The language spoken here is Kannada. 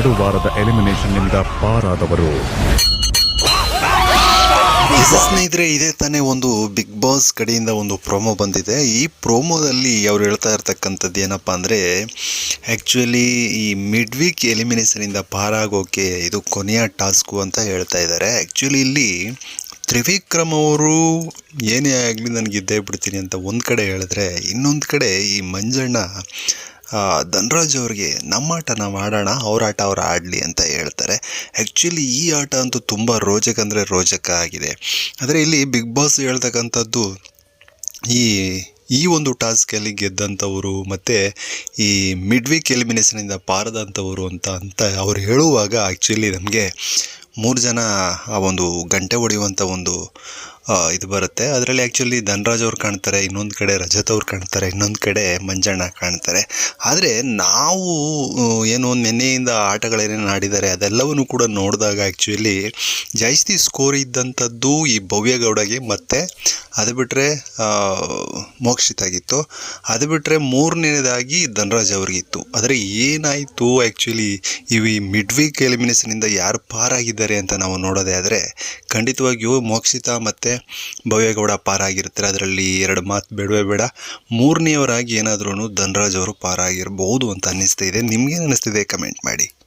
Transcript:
ನಡುವಾರದ ಎಲಿಮಿನೇಷನ್ನಿಂದ ಪಾರಾದವರು. ಸ್ನೇಹಿತರೆ ಇದೇ ತಾನೇ ಒಂದು ಬಿಗ್ ಬಾಸ್ ಕಡೆಯಿಂದ ಒಂದು ಪ್ರೋಮೋ ಬಂದಿದೆ. ಈ ಪ್ರೋಮೋದಲ್ಲಿ ಅವ್ರು ಹೇಳ್ತಾ ಇರ್ತಕ್ಕಂಥದ್ದು ಏನಪ್ಪ ಅಂದರೆ ಆ್ಯಕ್ಚುಲಿ ಈ ಮಿಡ್ ವೀಕ್ ಎಲಿಮಿನೇಷನಿಂದ ಪಾರಾಗೋಕೆ ಇದು ಕೊನೆಯ ಟಾಸ್ಕು ಅಂತ ಹೇಳ್ತಾ ಇದ್ದಾರೆ. ಆ್ಯಕ್ಚುಲಿ ಇಲ್ಲಿ ತ್ರಿವಿಕ್ರಮ್ ಅವರು ಏನೇ ಆಗಲಿ ನನಗೆ ಇದ್ದೇ ಬಿಡ್ತೀನಿ ಅಂತ ಒಂದು ಕಡೆ ಹೇಳಿದ್ರೆ, ಇನ್ನೊಂದು ಕಡೆ ಈ ಮಂಜಣ್ಣ ಧನ್ರಾಜ್ ಅವ್ರಿಗೆ ನಮ್ಮ ಆಟ ನಾವು ಆಡೋಣ ಅವ್ರ ಆಟ ಅವ್ರು ಆಡಲಿ ಅಂತ ಹೇಳ್ತಾರೆ. ಆ್ಯಕ್ಚುಲಿ ಈ ಆಟ ಅಂತೂ ತುಂಬ ರೋಚಕ ಅಂದರೆ ರೋಚಕ ಆಗಿದೆ. ಆದರೆ ಇಲ್ಲಿ ಬಿಗ್ ಬಾಸ್ ಹೇಳ್ತಕ್ಕಂಥದ್ದು ಈ ಈ ಒಂದು ಟಾಸ್ಕಲ್ಲಿ ಗೆದ್ದಂಥವರು ಮತ್ತು ಈ ಮಿಡ್ ವೀಕ್ ಎಲಿಮಿನೇಷನಿಂದ ಪಾರದಂಥವರು ಅಂತ ಅಂತ ಅವ್ರು ಹೇಳುವಾಗ ಆ್ಯಕ್ಚುಲಿ ನಮಗೆ ಮೂರು ಜನ ಆ ಒಂದು ಗಂಟೆ ಹೊಡೆಯುವಂಥ ಒಂದು ಇದು ಬರುತ್ತೆ. ಅದರಲ್ಲಿ ಆ್ಯಕ್ಚುಲಿ ಧನ್ರಾಜ್ ಅವ್ರು ಕಾಣ್ತಾರೆ, ಇನ್ನೊಂದು ಕಡೆ ರಜತ್ ಅವ್ರು ಕಾಣ್ತಾರೆ, ಇನ್ನೊಂದು ಕಡೆ ಮಂಜಣ್ಣ ಕಾಣ್ತಾರೆ. ಆದರೆ ನಾವು ಏನು ನಿನ್ನೆಯಿಂದ ಆಟಗಳೇನೇನು ಆಡಿದ್ದಾರೆ ಅದೆಲ್ಲವನ್ನು ಕೂಡ ನೋಡಿದಾಗ ಆ್ಯಕ್ಚುಲಿ ಜಾಸ್ತಿ ಸ್ಕೋರ್ ಇದ್ದಂಥದ್ದು ಈ ಭವ್ಯಗೌಡಗೆ ಮತ್ತು ಅದು ಬಿಟ್ಟರೆ ಮೋಕ್ಷಿತಾಗಿತ್ತು. ಅದು ಬಿಟ್ಟರೆ ಮೂರನೇದಾಗಿ ಧನರಾಜ್ ಅವ್ರಿಗಿತ್ತು. ಆದರೆ ಏನಾಯಿತು ಆ್ಯಕ್ಚುಲಿ ಇವು ಮಿಡ್ ವೀಕ್ ಎಲಿಮಿನೇಷನಿಂದ ಯಾರು ಪಾರಾಗಿದ್ದಾರೆ ಅಂತ ನಾವು ನೋಡೋದೇ ಆದರೆ ಖಂಡಿತವಾಗಿಯೂ ಮೋಕ್ಷಿತ ಮತ್ತು ಭವ್ಯಗೌಡ ಪಾರಾಗಿರ್ತಾರೆ. ಅದರಲ್ಲಿ ಎರಡು ಮಾತು ಬೇಡವೇ ಬೇಡ. ಮೂರನೆಯವರಾಗಿ ಏನಾದ್ರೂ ಧನರಾಜ್ ಅವರು ಪಾರಾಗಿರ್ಬೋದು ಅಂತ ಅನ್ನಿಸ್ತಾ ಇದೆ. ನಿಮಗೇನು ಅನ್ನಿಸ್ತಿದೆ? ಕಮೆಂಟ್ ಮಾಡಿ.